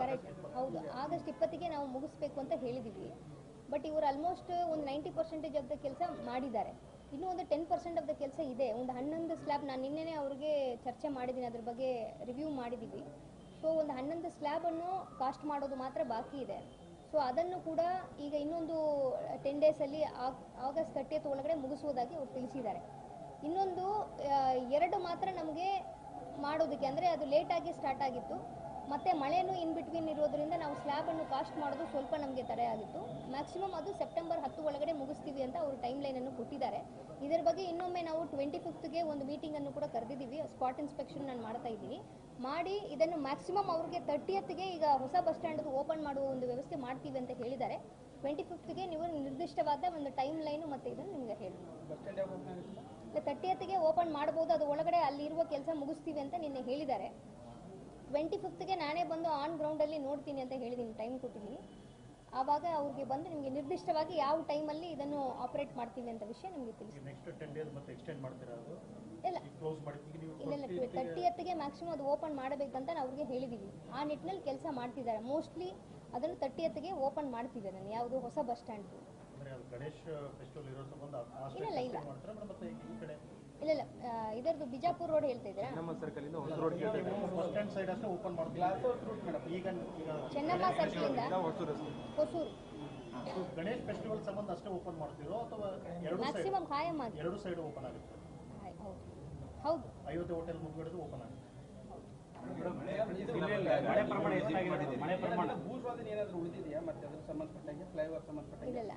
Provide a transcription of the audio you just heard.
Correct ಹೌದು. August ಇಪ್ಪತ್ತಿಗೆ ನಾವು ಮುಗಿಸ್ಬೇಕು ಅಂತ ಹೇಳಿದೀವಿ. ಬಟ್ ಇವರು ಆಲ್ಮೋಸ್ಟ್ ಒಂದು ನೈಂಟಿ ಪರ್ಸೆಂಟೇಜ್ ಆಫ್ ದ ಕೆಲಸ ಮಾಡಿದ್ದಾರೆ. ಇನ್ನೂ ಒಂದು ಟೆನ್ ಪರ್ಸೆಂಟ್ ಆಫ್ ದ ಕೆಲಸ ಇದೆ. ಒಂದು ಹನ್ನೊಂದು ಸ್ಲ್ಯಾಬ್ ನಾನು ನಿನ್ನೆನೇ ಅವ್ರಿಗೆ ಚರ್ಚೆ ಮಾಡಿದ್ದೀನಿ. ಅದ್ರ ಬಗ್ಗೆ ರಿವ್ಯೂ ಮಾಡಿದ್ದೀವಿ ಸೊ ಒಂದು ಹನ್ನೊಂದು ಸ್ಲ್ಯಾಬನ್ನು ಕಾಸ್ಟ್ ಮಾಡೋದು ಮಾತ್ರ ಬಾಕಿ ಇದೆ. ಸೊ ಅದನ್ನು ಕೂಡ ಈಗ ಇನ್ನೊಂದು ಟೆನ್ ಡೇಸಲ್ಲಿ ಆಗಸ್ಟ್ ತರ್ಟಿಯತ್ ಒಳಗಡೆ ಮುಗಿಸುವುದಾಗಿ ಅವ್ರು ತಿಳಿಸಿದ್ದಾರೆ. ಇನ್ನೊಂದು ಎರಡು ಮಾತ್ರ ನಮಗೆ ಮಾಡೋದಕ್ಕೆ ಅಂದರೆ ಅದು ಲೇಟಾಗಿ ಸ್ಟಾರ್ಟ್ ಆಗಿತ್ತು. ಮತ್ತು ಮಳೆನೂ ಇನ್ ಬಿಟ್ವೀನ್ ಇರೋದ್ರಿಂದ ನಾವು ಸ್ಲ್ಯಾಬನ್ನು ಕಾಸ್ಟ್ ಮಾಡೋದು ಸ್ವಲ್ಪ ನಮಗೆ ತಡೆ ಆಗಿತ್ತು. ಮ್ಯಾಕ್ಸಿಮಮ್ ಅದು ಸೆಪ್ಟೆಂಬರ್ ಹತ್ತು ಒಳಗಡೆ ಮುಗಿಸ್ತೀವಿ ಅಂತ ಅವರು ಟೈಮ್ ಲೈನನ್ನು ಕೊಟ್ಟಿದ್ದಾರೆ. ಇದರ ಬಗ್ಗೆ ಇನ್ನೊಮ್ಮೆ ನಾವು ಟ್ವೆಂಟಿ ಫಿಫ್ತ್ಗೆ ಒಂದು ಮೀಟಿಂಗನ್ನು ಕೂಡ ಕರೆದಿದ್ದೀವಿ. ಸ್ಪಾಟ್ ಇನ್ಸ್ಪೆಕ್ಷನ್ ನಾನು ಮಾಡ್ತಾ ಇದ್ದೀನಿ. ಮಾಡಿ ಇದನ್ನು ಮ್ಯಾಕ್ಸಿಮಮ್ ಅವ್ರಿಗೆ ತರ್ಟಿಯತ್ಗೆ ಈಗ ಹೊಸ ಬಸ್ ಸ್ಟ್ಯಾಂಡ್ ಓಪನ್ ಮಾಡುವ ಒಂದು ವ್ಯವಸ್ಥೆ ಮಾಡ್ತೀವಿ ಅಂತ ಹೇಳಿದ್ದಾರೆ. ಟ್ವೆಂಟಿ ಫಿಫ್ತ್ಗೆ ನೀವು ನಿರ್ದಿಷ್ಟವಾದ ಒಂದು ಟೈಮ್ ಲೈನು ಮತ್ತು ಇದನ್ನು ನಿಮಗೆ ಹೇಳಿ? ತರ್ಟಿಯತ್ಗೆ ಓಪನ್ ಮಾಡ್ಬೋದು. ಅದು ಒಳಗಡೆ ಅಲ್ಲಿರುವ ಕೆಲಸ ಮುಗಿಸ್ತೀವಿ ಅಂತ ನಿನ್ನೆ ಹೇಳಿದ್ದಾರೆ. ಟ್ವೆಂಟಿ ಫಿಫ್ತ್ಗೆ ನಾನೇ ಬಂದು ಆನ್ ಗ್ರೌಂಡಲ್ಲಿ ನೋಡ್ತೀನಿ ಅಂತ ಹೇಳಿದ್ದೀನಿ ಟೈಮ್ ಕೊಟ್ಟಿದ್ದೀನಿ ಆವಾಗ ಅವ್ರಿಗೆ ಬಂದು ನಿಮಗೆ ನಿರ್ದಿಷ್ಟವಾಗಿ ಯಾವ ಟೈಮಲ್ಲಿ ಇದನ್ನು ಆಪರೇಟ್ ಮಾಡ್ತೀವಿ ಅಂತ ವಿಷಯ ನಿಮಗೆ ತಿಳಿಸಿ. ತರ್ಟಿಯತ್ಗೆ ಮ್ಯಾಕ್ಸಿಮಮ್ ಅದು? ಓಪನ್ ಮಾಡಬೇಕಂತ ನಾವು ಅವ್ರಿಗೆ ಹೇಳಿದ್ದೀವಿ ಆ ನಿಟ್ಟಿನಲ್ಲಿ ಕೆಲಸ ಮಾಡ್ತಿದ್ದಾರೆ. ಮೋಸ್ಟ್ಲಿ ಅದನ್ನು ತರ್ಟಿಯತ್ಗೆ ಓಪನ್ ಮಾಡ್ತಿದ್ದಾರೆ ನಾನು ಯಾವುದು ಹೊಸ ಬಸ್ ಸ್ಟ್ಯಾಂಡ್ ಇಲ್ಲ, ಇಲ್ಲ, ಇಲ್ಲ. ಇಲ್ಲ. ಸರ್ಕಲ್ ಇಂದ ಇದರದ್ದು ಬಿಜಾಪುರ ರೋಡ್ ಹೇಳ್ತಾ ಇದ್ದೀರಾ? ಬಸ್ ಸ್ಟ್ಯಾಂಡ್ ಸೈಡ್ ಅಷ್ಟೇ ಓಪನ್ ಮಾಡ್ತೀವಿ ಮೇಡಮ್. ಈಗ ಈಗ ಚೆನ್ನಮ್ಮ ಸರ್ಕಲಿಂದ ಹೊಸೂರು ಸೊ ಗಣೇಶ್ ಫೆಸ್ಟಿವಲ್ ಸಂಬಂಧ ಅಷ್ಟೇ ಓಪನ್ ಮಾಡ್ತಿರೋ ಅಥವಾ ಎರಡು ಸೈಡ್ ಮ್ಯಾಕ್ಸಿಮಮ್ ಕಾಯಂ ಆಗಿ ಎರಡು ಸೈಡ್ ಓಪನ್ ಆಗುತ್ತೆ. ಹೌದು. ಹೌದು. ಅಯೋಧ್ಯೆ ಹೋಟೆಲ್ ಮುಂದ್ಗಡೆದು ಓಪನ್ ಆಗುತ್ತೆ. ಮಳೆ ಪ್ರಮಾಣ ಮಳೆ ಪ್ರಮಾಣ. ಭೂಸ್ವಾಧೀನ ಏನಾದರೂ ಉಳಿದಿದೆಯಾ? ಮತ್ತೆ ಅದ್ರ ಸಂಬಂಧಪಟ್ಟಂಗೆ ಫ್ಲೈಓವರ್ ಸಂಬಂಧಪಟ್ಟಂಗೆ? ಇಲ್ಲ.